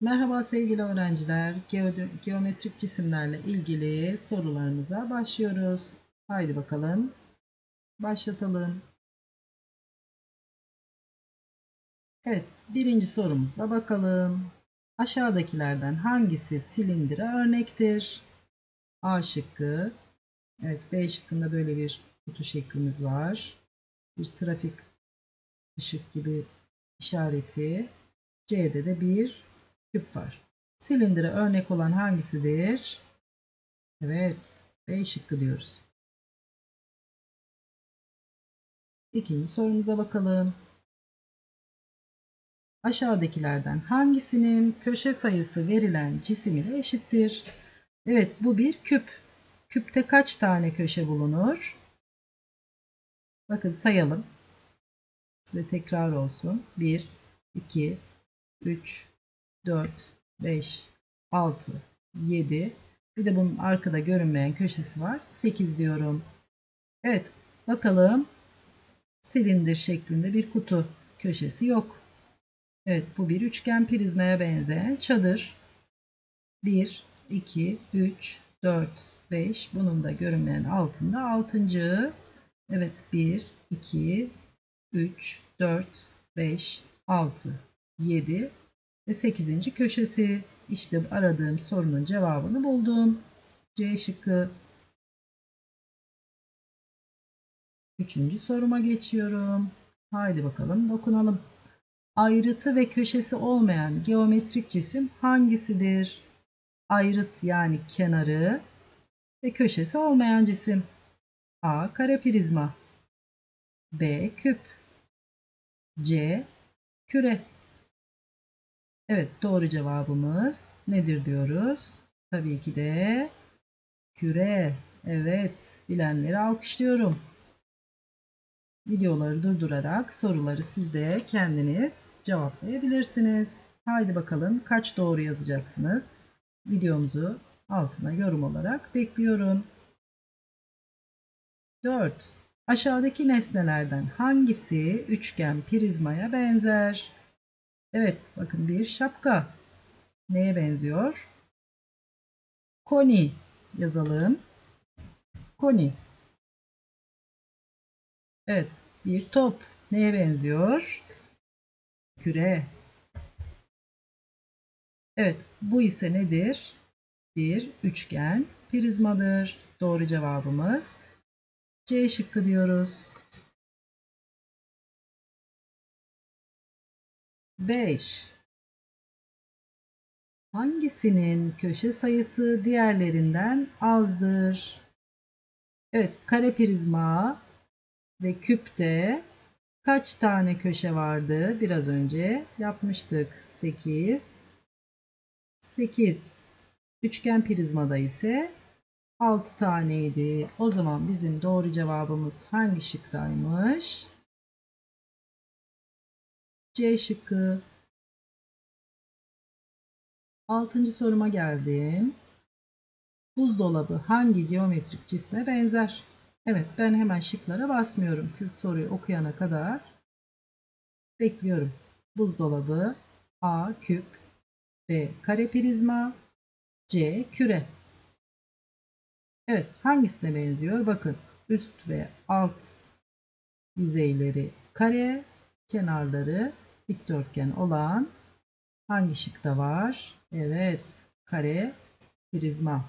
Merhaba sevgili öğrenciler. Geometrik cisimlerle ilgili sorularımıza başlıyoruz. Haydi bakalım. Başlatalım. Evet, birinci sorumuzla bakalım. Aşağıdakilerden hangisi silindire örnektir? A şıkkı. Evet, B şıkkında böyle bir kutu şeklimiz var. Bir trafik ışık gibi işareti. C'de de bir küp var. Silindire örnek olan hangisidir? Evet, B şıkkı diyoruz. İkinci sorumuza bakalım. Aşağıdakilerden hangisinin köşe sayısı verilen cisim ile eşittir? Evet, bu bir küp. Küpte kaç tane köşe bulunur? Bakın sayalım. Size tekrar olsun. 1, 2, 3, 4, 5, 6, 7. Bir de bunun arkada görünmeyen köşesi var. 8 diyorum. Evet. Bakalım. Silindir şeklinde bir kutu köşesi yok. Evet bu bir üçgen prizmaya benzeyen çadır. 1, 2, 3, 4, 5. Bunun da görünmeyen altında 6. Evet 1, 2, 3, 4, 5, 6, 7 ve 8. köşesi. İşte aradığım sorunun cevabını buldum. C şıkkı. Üçüncü soruma geçiyorum. Haydi bakalım dokunalım. Ayrıtı ve köşesi olmayan geometrik cisim hangisidir? Ayrıt yani kenarı ve köşesi olmayan cisim. A. Kare prizma. B. Küp. C. Küre. Evet doğru cevabımız nedir diyoruz? Tabii ki de küre. Evet bilenleri alkışlıyorum. Videoları durdurarak soruları siz de kendiniz cevaplayabilirsiniz. Haydi bakalım kaç doğru yazacaksınız? Videomuzu altına yorum olarak bekliyorum. 4. Aşağıdaki nesnelerden hangisi üçgen prizmaya benzer? Evet, bakın bir şapka. Neye benziyor? Koni yazalım. Koni. Evet, bir top. Neye benziyor? Küre. Evet, bu ise nedir? Bir üçgen prizmadır. Doğru cevabımız C şıkkı diyoruz. 5. Hangisinin köşe sayısı diğerlerinden azdır? Evet, kare prizma ve küpte kaç tane köşe vardı? Biraz önce yapmıştık. 8. 8. Üçgen prizmada ise 6 taneydi. O zaman bizim doğru cevabımız hangi şıktaymış? C şıkkı. Altıncı soruma geldim. Buzdolabı hangi geometrik cisme benzer? Evet ben hemen şıklara basmıyorum. Siz soruyu okuyana kadar bekliyorum. Buzdolabı A küp B kare prizma C küre. Evet hangisine benziyor? Bakın üst ve alt yüzeyleri kare, kenarları dikdörtgen olan hangi şıkta var? Evet, kare prizma.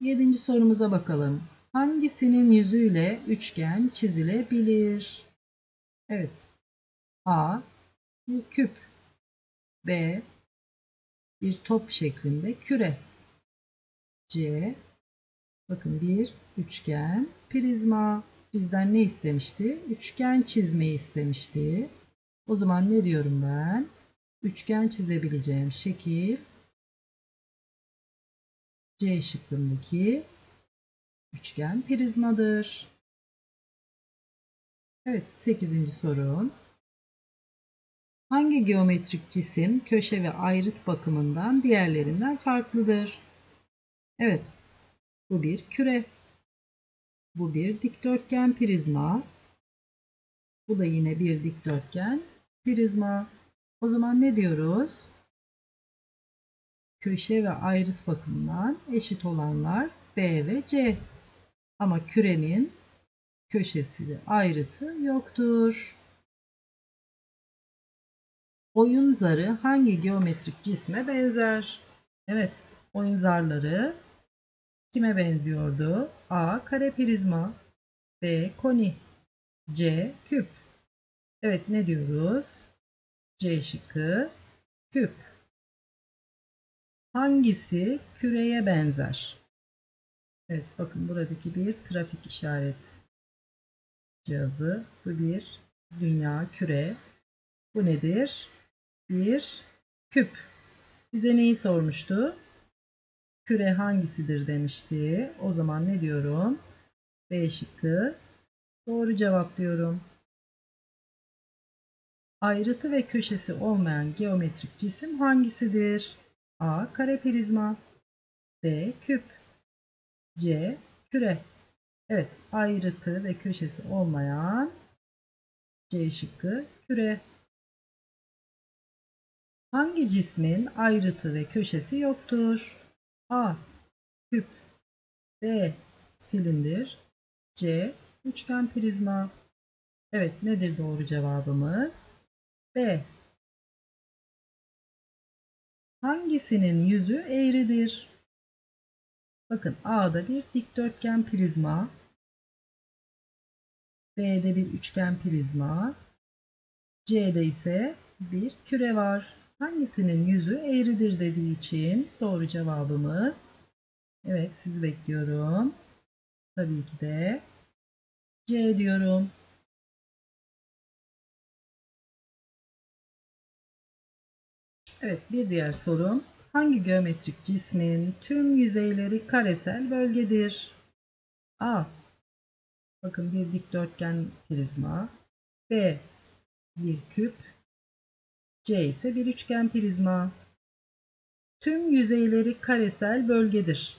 Yedinci sorumuza bakalım. Hangisinin yüzüyle üçgen çizilebilir? Evet. A. Bir küp. B. Bir top şeklinde küre. C. Bakın bir üçgen prizma. Bizden ne istemişti? Üçgen çizmeyi istemişti. O zaman ne diyorum ben? Üçgen çizebileceğim şekil C şıkkındaki üçgen prizmadır. Evet 8. sorum. Hangi geometrik cisim köşe ve ayrıt bakımından diğerlerinden farklıdır? Evet bu bir küre. Bu bir dikdörtgen prizma. Bu da yine bir dikdörtgen. Prizma. O zaman ne diyoruz? Köşe ve ayrıt bakımından eşit olanlar B ve C. Ama kürenin köşesi ve ayrıtı yoktur. Oyun zarı hangi geometrik cisme benzer? Evet, oyun zarları kime benziyordu? A. Kare prizma B. Koni C. Küp Evet ne diyoruz? C şıkkı küp. Hangisi küreye benzer? Evet bakın buradaki bir trafik işaret cihazı. Bu bir dünya küre. Bu nedir? Bir küp. Bize neyi sormuştu? Küre hangisidir demişti. O zaman ne diyorum? B şıkkı. Doğru cevap diyorum. Ayrıtı ve köşesi olmayan geometrik cisim hangisidir? A. Kare prizma B. Küp C. Küre Evet, ayrıtı ve köşesi olmayan C şıkkı küre. Hangi cismin ayrıtı ve köşesi yoktur? A. Küp B. Silindir C. Üçgen prizma Evet nedir doğru cevabımız? B. Hangisinin yüzü eğridir? Bakın A'da bir dikdörtgen prizma, B'de bir üçgen prizma, C'de ise bir küre var. Hangisinin yüzü eğridir dediği için doğru cevabımız evet sizi bekliyorum. Tabii ki de C diyorum. Evet bir diğer sorum. Hangi geometrik cismin tüm yüzeyleri karesel bölgedir? A. Bakın bir dikdörtgen prizma. B. Bir küp. C ise bir üçgen prizma. Tüm yüzeyleri karesel bölgedir.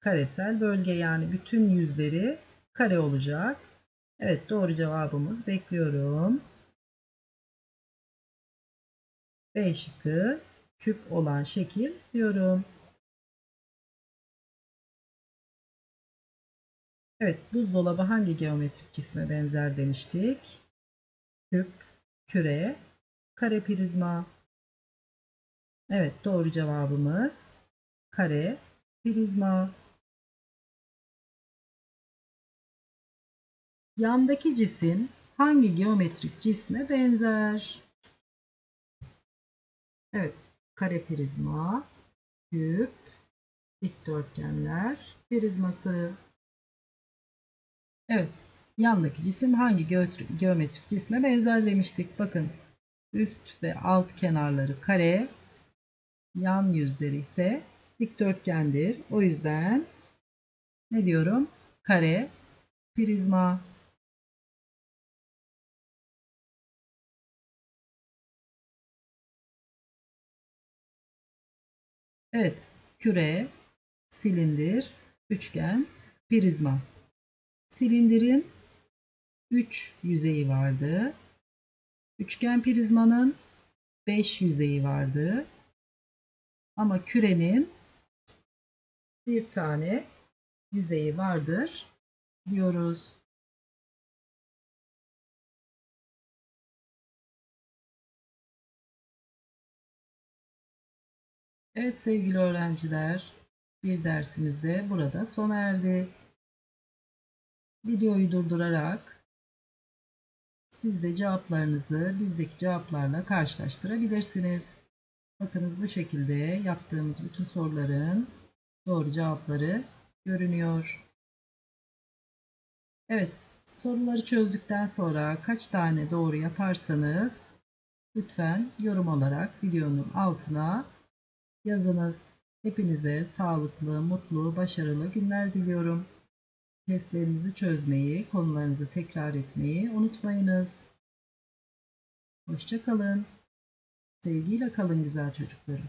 Karesel bölge yani bütün yüzleri kare olacak. Evet doğru cevabımız bekliyorum. B şıkkı küp olan şekil diyorum. Evet, buzdolabı hangi geometrik cisme benzer demiştik? Küp, küre, kare prizma. Evet, doğru cevabımız kare prizma. Yandaki cisim hangi geometrik cisme benzer? Evet, kare prizma, küp, dikdörtgenler, prizması. Evet, yandaki cisim hangi geometrik cisme benzer demiştik. Bakın, üst ve alt kenarları kare, yan yüzleri ise dikdörtgendir. O yüzden ne diyorum? Kare, prizma. Evet, küre, silindir, üçgen, prizma. Silindirin 3 yüzeyi vardı. Üçgen prizmanın 5 yüzeyi vardı. Ama kürenin bir tane yüzeyi vardır diyoruz. Evet sevgili öğrenciler, bir dersimizde burada sona erdi. Videoyu durdurarak siz de cevaplarınızı bizdeki cevaplarla karşılaştırabilirsiniz. Bakınız bu şekilde yaptığımız bütün soruların doğru cevapları görünüyor. Evet, soruları çözdükten sonra kaç tane doğru yaparsanız lütfen yorum olarak videonun altına yazınız. Hepinize sağlıklı, mutlu, başarılı günler diliyorum. Testlerinizi çözmeyi, konularınızı tekrar etmeyi unutmayınız. Hoşçakalın. Sevgiyle kalın güzel çocuklarım.